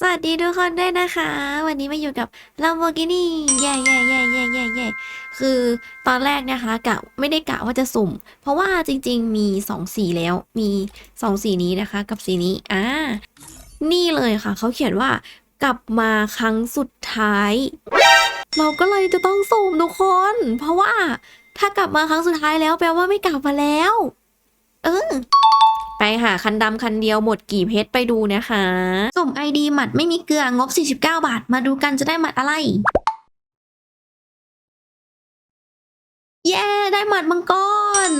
สวัสดีทุกคนด้วยนะคะ วันนี้มาอยู่กับ Lamborghini เย่เย่เย่เย่เย่เย่คือตอนแรกนะคะกะไม่ได้กะว่าจะสุ่ม เพราะว่าจริง ๆ มีสองสีแล้ว มีสองสีนี้นะคะ กับสีนี้อ่านี่เลยค่ะ เขาเขียนว่ากลับมาครั้งสุดท้าย เราก็เลยจะต้องสุ่มทุกคน เพราะว่าถ้ากลับมาครั้งสุดท้ายแล้วแปลว่าไม่กลับมาแล้ว เออ ไปหาคันดำคันเดียวหมดกี่เพชรไปดูนะคะ สุ่มไอดีหมัดไม่มีเกลืองบ 49 บาท มาดูกันจะได้หมัดอะไร เย้ ได้หมัดมังกร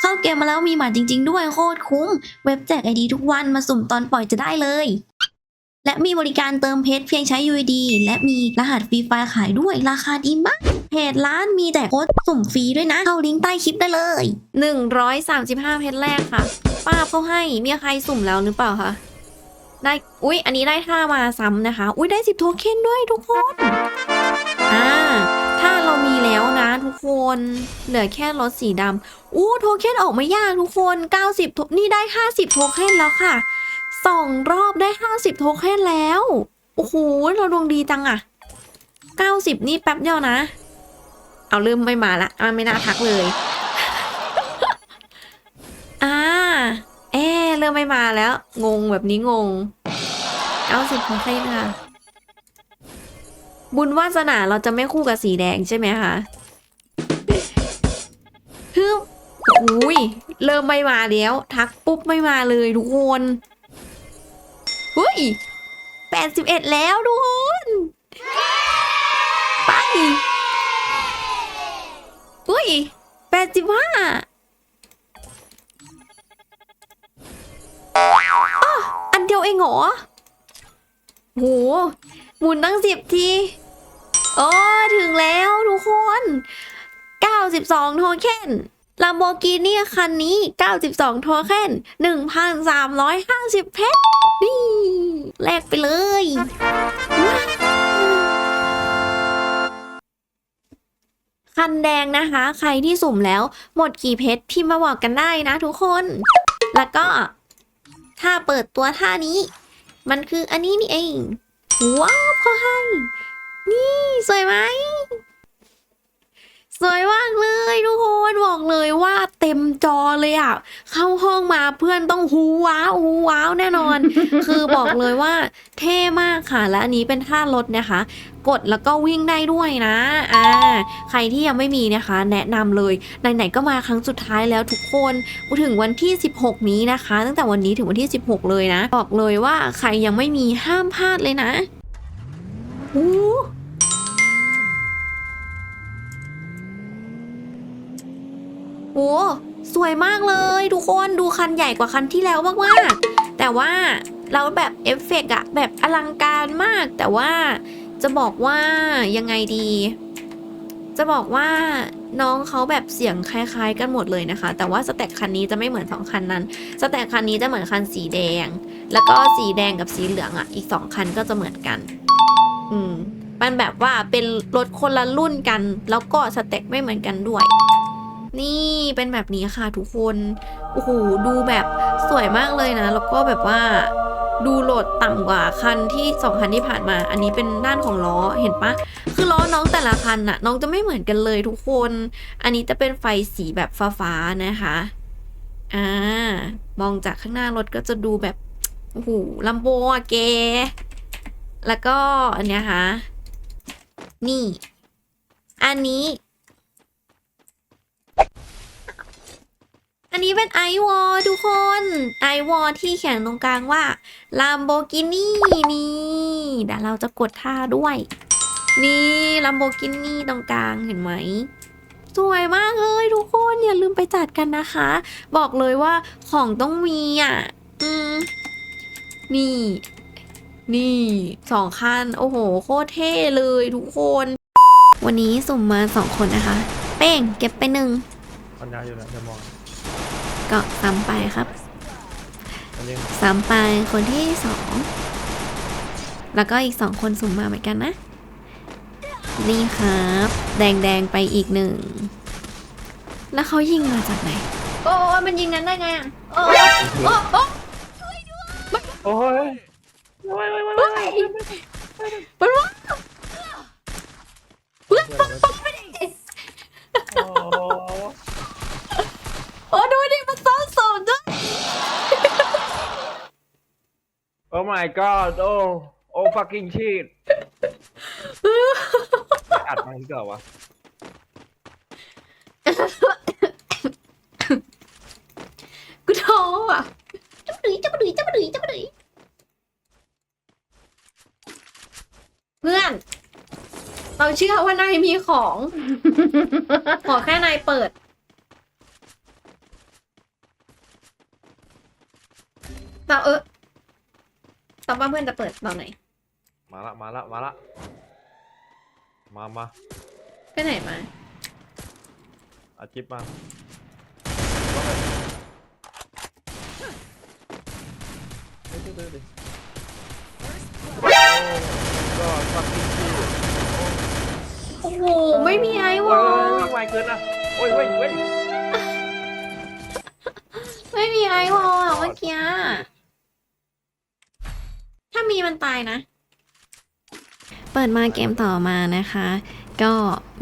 เข้าเกมมาแล้วมีหมัดจริง ๆ ด้วยโคตรคุ้ม เว็บแจกไอดีทุกวันมาสุ่มตอนปล่อยจะได้เลย และมีบริการเติมเพชรเพียงใช้ UID และมีรหัสฟรีไฟล์ขายด้วยราคาดีมากเพจร้านมีแต่โค้ดสุ่มฟรีด้วยนะ เข้าลิงก์ใต้คลิปได้เลย 135 เพชรแรกค่ะ ป้าบเขาให้มีใครสุ่มแล้วหรือเปล่าคะได้อุ๊ยอันนี้ได้ท่ามาซ้ำนะคะ อุ๊ยได้สิบโทเค็นด้วยทุกคนอ่าถ้าเรามีแล้วนะทุกคน เหลือแค่รถสีดำอู้โทเค็นออกไม่ยากทุกคน 90โทนี่ได้ 50 โทเค็นแล้วค่ะสองรอบได้ 50 โทเค็นแล้ว โอ้โห เราดวงดีจังอะ90 นี่แป๊บเดียวนะ เอาเริ่มไม่มาละมันไม่น่าทักเลย อ่า เริ่มไม่มาแล้ว งงแบบนี้งง90ของใครค่ะ บุญวาสนาเราจะไม่คู่กับสีแดงใช่ไหมคะฮึบอุ้ยเริ่มไม่มาแล้ว ทักปุ๊บไม่มาเลยทุกคนเฮ้ย81แล้วทุกคนไปอุ้ย85อันเดียว เองเหรอโหหมุนตั้งสิบทีโอ้ถึงแล้วทุกคน 92 โทเค็นล m มโบกินี่คันนี้ 92 โทเค็น1,350 เพชร นี่ แลกไปเลย คันแดงนะคะ ใครที่สุ่มแล้ว หมดกี่เพชรพิมพ์มาบอกกันได้นะทุกคน แล้วก็ ถ้าเปิดตัวท่านี้ มันคืออันนี้นี่เอง ว้าวเขาให้ นี่สวยไหม สวยมากเลยทุกคนบอกเลยว่าเต็มจอเลยอะ เข้าห้องมาเพื่อนต้องฮูว้าวฮูว้าวแน่นอน คือบอกเลยว่าเท่มากค่ะ และอันนี้เป็นท่ารถนะคะ กดแล้วก็วิ่งได้ด้วยนะอ่าใครที่ยังไม่มีนะคะ แนะนำเลยไหนๆก็มาครั้งสุดท้ายแล้วทุกคนถึงวันที่ 16 นี้นะคะ ตั้งแต่วันนี้ถึงวันที่ 16 เลยนะ บอกเลยว่าใครยังไม่มีห้ามพลาดเลยนะโอ้โหสวยมากเลยทุกคนดูคันใหญ่กว่าคันที่แล้วมากๆแต่ว่าเราแบบเอฟเฟกต์อะแบบอลังการมากแต่ว่า จะบอกว่ายังไงดี จะบอกว่าน้องเขาแบบเสียงคล้าย ๆ กันหมดเลยนะคะ แต่ว่าสแต็กคันนี้จะไม่เหมือนสองคันนั้น สแต็กคันนี้จะเหมือนคันสีแดง แล้วก็สีแดงกับสีเหลืองอะ อีกสองคันก็จะเหมือนกัน อืม มันแบบว่าเป็นรถคนละรุ่นกัน แล้วก็สเต็กไม่เหมือนกันด้วย นี่เป็นแบบนี้ค่ะทุกคน โอ้โห ดูแบบสวยมากเลยนะ แล้วก็แบบว่า ดูโหลดต่ำกว่าคันที่สองคันที่ผ่านมา อันนี้เป็นด้านของล้อเห็นปะคือล้อน้องแต่ละคันน่ะ น้องจะไม่เหมือนกันเลยทุกคน อันนี้จะเป็นไฟสีแบบฟ้าๆนะคะอ่ามองจากข้างหน้ารถก็จะดูแบบโอ้โหลัมโบอะเก แล้วก็อันเนี้ยค่ะ นี่ อันนี้ อันนี้เป็นไอวอลทุกคน ไอวอลที่เขียนตรงกลางว่า Lamborghini นี่เดี๋ยวเราจะกดท่าด้วย นี่ Lamborghini ตรงกลางเห็นไหมสวยมากเลยทุกคนอย่าลืมไปจัดกันนะคะ บอกเลยว่าของต้องมีอะ อืม นี่ นี่สองคัน โอ้โห โคตรเท่เลยทุกคน วันนี้สุ่มมาสองคนนะคะ เป้งเก็บไปหนึ่งปัญญาอยู่นะจะมองก็ซ้ำไปครับ อันนี้ซ้ำไปคนที่สอง แล้วก็อีกสองคนสุ่มมาเหมือนกันนะ นี่ครับ แดงแดงๆไปอีกหนึ่ง แล้วเขายิงมาจากไหน โอ้ยมันยิงนั้นได้ไงอะโอ้ยโอ้ยโอ้ยโอ้ยโอ้ยโอ้ยโอ้ยโอ้ยมันว่าเพื่อนเราไม่โอ้โอ้ดูดิมันซ้อนส มด้วยโอ้ my god โอ้โอ้ fucking shit อัดมาที่เก่าวะกูท้ออะจับดุยจับดุยจับดุยจับดุยเพื่อน เราเชื่อว่านายมีของ ขอแค่นายเปิด เราเออ ตอนว่าเพื่อนจะเปิดตอนไหน มาละมาละมาละมามาไปไหนมาอาจิบมาเฮ้ยเดี๋ยวเดี๋ยวเดี๋ยวโอ้ก็ fucking shit โอ้โห ไม่มีไอวโอ้อยลวิ่งไวเกินอะโอ้ยเว้ยเว้ยไม่มีไอวอลอะเมื่อกี้ถ้า มีมันตายนะ เปิดมาเกมต่อมานะคะ ก็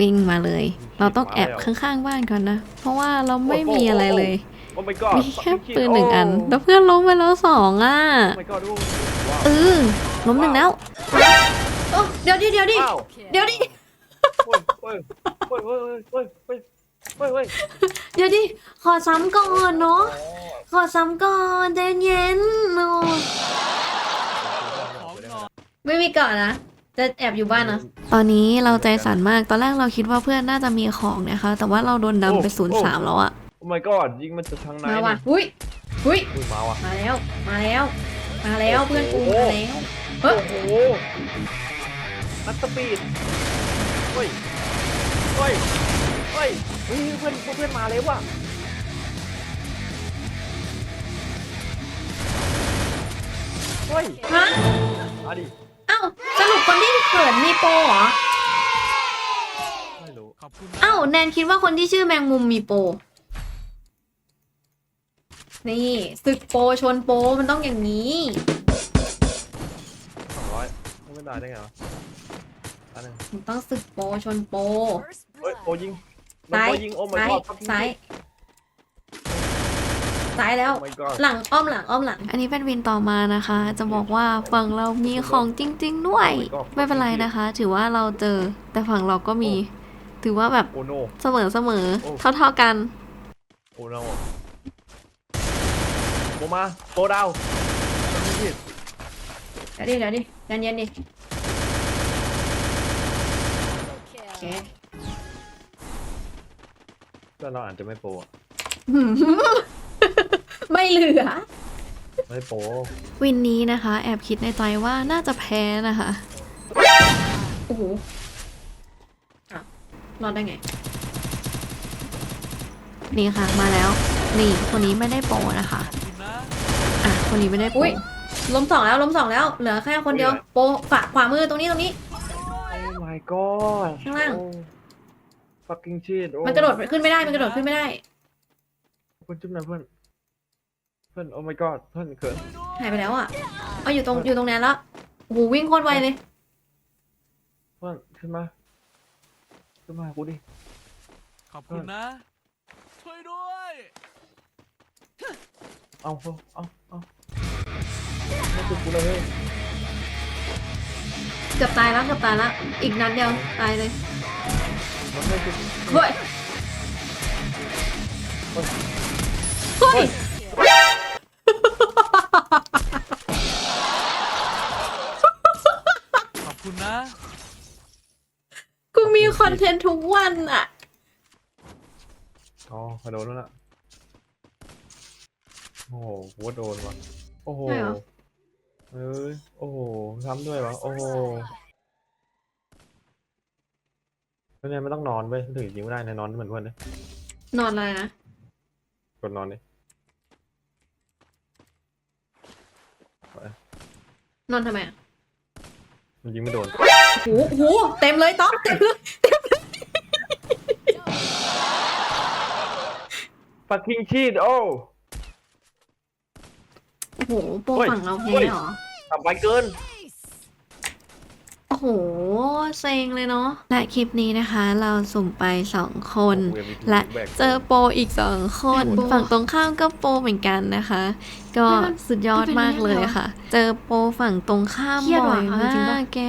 วิ่งมาเลย เราต้องแอบข้างๆบ้านก่อนนะ เพราะว่าเราไม่มีอะไรเลย โอ้ my god มีแค่ fucking shit ปืนหนึ่งอันโแล้วเพื่อนล้มไปแล้วสองอะ Oh my god ดูว้าวเออล้มหนึ่งแล้วโอ้เดี๋ยวดิเดี๋ยวดิว้าวเดี๋ยวดิเฮ้ยเฮ้ยเฮ้ยเฮ้ยเฮ้ยเฮ้ยเฮ้ยเฮ้ยเดี๋ยวดิขอซ้ำก่อนเนาะ ขอซ้ำก่อนใจเย็นๆโอ้ ไม่มีก่อนนะ จะแอบอยู่บ้านนะ ตอนนี้เราใจสั่นมาก ตอนแรกเราคิดว่าเพื่อนน่าจะมีของนะคะ แต่ว่าเราโดนดำไปศูนย์สามแล้วอะโอ้ my god ยิงมันจะทางไหนมาว่ะหุ้ยหุ้ยอุ้ยมาว่ะมาแล้ว มาแล้ว มาแล้วเพื่อนกูโอ้มาโหแล้วเฮ้ยโอ้โหนัดสปีดเฮ้ยเฮ้ยเฮ้ยเฮ้ยเพื่อนเพื่อนมาแล้วว่ะเฮ้ยฮะมาดิ เอ้าสรุปคนที่เขินมีโปรเหรอไม่รู้ขอบคุณเอ้าแนนคิดว่าคนที่ชื่อแมงมุมมีโปรนี่ศึกโปรชนโปรมันต้องอย่างนี้ สองร้อยไม่ได้ได้ไงวะอันหนึงมันต้องศึกโปรชนโปรเฮ้ยโอ้ยิงมันซ้ายโอ้ยิงโอ้ my ซ้าย god fucking ซ้าย shit ซ้ายแล้ว oh my god หลังอ้อมหลังอ้อมหลัง อันนี้เป็นวินต่อมานะคะ จะบอกว่าฝั่งเรามีของจริง ๆ ด้วย Oh my god ไม่เป็นไรนะคะ ถือว่าเราเจอแต่ฝั่งเราก็มี ถือว่าแบบโอ้โนเสมอเสมอโอ้เท่าเท่าๆกันโอ้โนโบมาโบดาวเดี๋ยวดิเดี๋ยวดิเย็นเย็นๆดิโอเคเพื่อนเราอาจจะไม่โปรอะ ไม่เหลือ ไม่โปรวินนี้นะคะ แอบคิดในใจว่าน่าจะแพ้นะคะ โอ้โหอะรอดได้ไง นี่ค่ะมาแล้ว นี่คนนี้ไม่ได้โปรนะคะขอบคุณนะอะคนนี้ไม่ได้โปรล้มสองแล้วล้มสองแล้ว เหลือแค่คนเดียว โปรฝาขวามือตรงนี้ตรงนี้ โอ้ my god ข้างล่างโอ้ fucking shit โอ้มันกระโดดขึ้นไม่ได้ มันกระโดดขึ้นไม่ได้ เพื่อนจุ๊บหน่อยเพื่อน เพื่อน oh my god เพื่อนเขินหายไปแล้วอะเอาอยู่ตรงอยู่ตรงนั้นแล้วโอ้โหวิ่งโคตรไวเลย เพื่อนขึ้นมาขึ้นมาหากูดิ ขอบคุณนะ ช่วยด้วย เอาเอาเอาเอาไม่คือกูเลยเฮ้ยเกือบตายแล้วเกือบตายแล้ว อีกนัดเดียวตายเลยมันไม่คือเฮ้ยเฮ้ย เทนต์ทุกวันอะ อ๋อพอโดนแล้วล่ะ โอ้โหกูว่าโดนว่ะ โอ้โห ใช่เหรอ เอ้ย โอ้โหทำด้วยวะโอ้โหแล้วเนี่ยไม่ต้องนอนเว้ยถึงจริงไม่ได้นะนอนเหมือนเพื่อนเลยนอนอะไรนะ กดนอนดินอนทำไมอะมันยิงไม่โดนโอ้โหเต็มเลยต๊อกเต็มเลย fucking shit โอ้ โอ้โหโปรเฮ้ยฝั่งเราแพ้เฮ้ยเหรอ ทำไปเกินโห เซ็งเลยเนาะ และคลิปนี้นะคะ เราสุ่มไป 2 คนและเจอโปรอีก 2 คนฝั่งตรงข้ามก็โปรเหมือนกันนะคะ ก็สุดยอดมากเลยค่ะ เจอโปรฝั่งตรงข้ามเครียดบ่ว่ะอยเอามาจริงๆปะ กแก